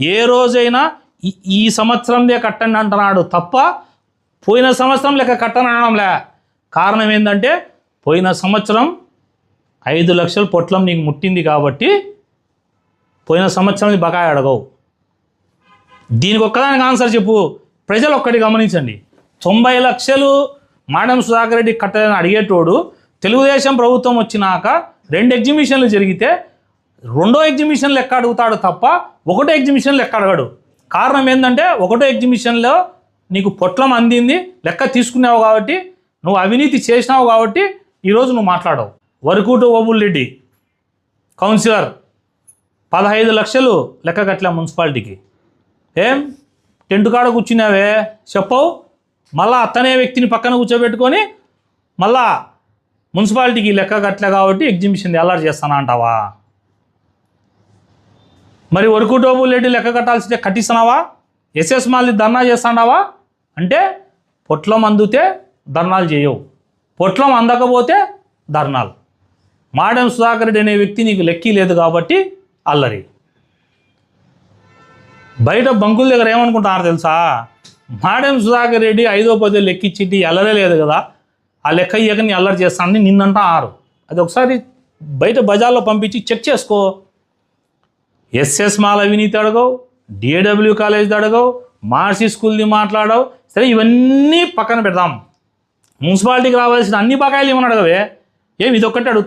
ఏ రోజైనా ఈ- ఈ కట్టండి అంటున్నాడు తప్ప పోయిన సంవత్సరం లెక్క కట్టనడంలే. కారణం ఏంటంటే పోయిన సంవత్సరం ఐదు లక్షల పొట్లం నీకు ముట్టింది కాబట్టి పోయిన సంవత్సరం బకాయి అడగవు. దీనికి ఒక్కదానికి ఆన్సర్ చెప్పు. ప్రజలు ఒక్కటి గమనించండి. తొంభై లక్షలు మాడం సుధాకర్ రెడ్డి కట్టాలని అడిగేటోడు తెలుగుదేశం ప్రభుత్వం వచ్చినాక రెండు ఎగ్జిబిషన్లు జరిగితే రెండో ఎగ్జిబిషన్ లెక్క అడుగుతాడు తప్ప ఒకటో ఎగ్జిబిషన్ లెక్క అడగడు. కారణం ఏంటంటే ఒకటో ఎగ్జిబిషన్లో నీకు పొట్లం అందింది లెక్క తీసుకున్నావు కాబట్టి నువ్వు అవినీతి చేసినావు కాబట్టి ఈరోజు నువ్వు మాట్లాడవు. వరకుటు ఓబుల్రెడ్డి కౌన్సిలర్ పదహైదు లక్షలు లెక్క కట్టలే మున్సిపాలిటీకి. ఏం? టెంట్ కాడ కూర్చున్నావే? చెప్పవు. మళ్ళా అతనే వ్యక్తిని పక్కన కూర్చోబెట్టుకొని మళ్ళా మున్సిపాలిటీకి లెక్క కట్టలే కాబట్టి ఎగ్జిబిషన్ ఎల్లారు చేస్తానా అంటావా మరి వరకు టోబుల్ లెక్క కట్టాల్సిందే కట్టిస్తున్నావా? ఎస్ఎస్ మాల్ని ధర్నా చేస్తున్నావా అంటే పొట్లం అందితే ధర్నాలు చేయవు. పొట్లం అందకపోతే ధర్నాలు. మాడెం సుధాకర్ రెడ్డి అనే వ్యక్తి నీకు లెక్కీ లేదు కాబట్టి అల్లరి. బయట బంకుల దగ్గర ఏమనుకుంటున్నారు తెలుసా? మాడెం సుధాకర్ రెడ్డి ఐదో పదో లెక్కిచ్చి అల్లరే లేదు కదా. ఆ లెక్క ఇయ్యక నీ అల్లరి చేస్తానని నిన్నంటా ఆరు అది ఒకసారి బయట బజార్లో పంపించి చెక్ చేసుకో. ఎస్ఎస్ మాల అవినీతి అడగవు డిఏడబ్ల్యూ కాలేజ్ అడగవు మార్సి స్కూల్ది మాట్లాడవు. సరే ఇవన్నీ పక్కన పెడదాం. మున్సిపాలిటీకి రావాల్సిన అన్ని బకాయిలు ఏమని అడగవే? ఏమి ఇదొక్కటి ఒక్కటే అడుగుతా.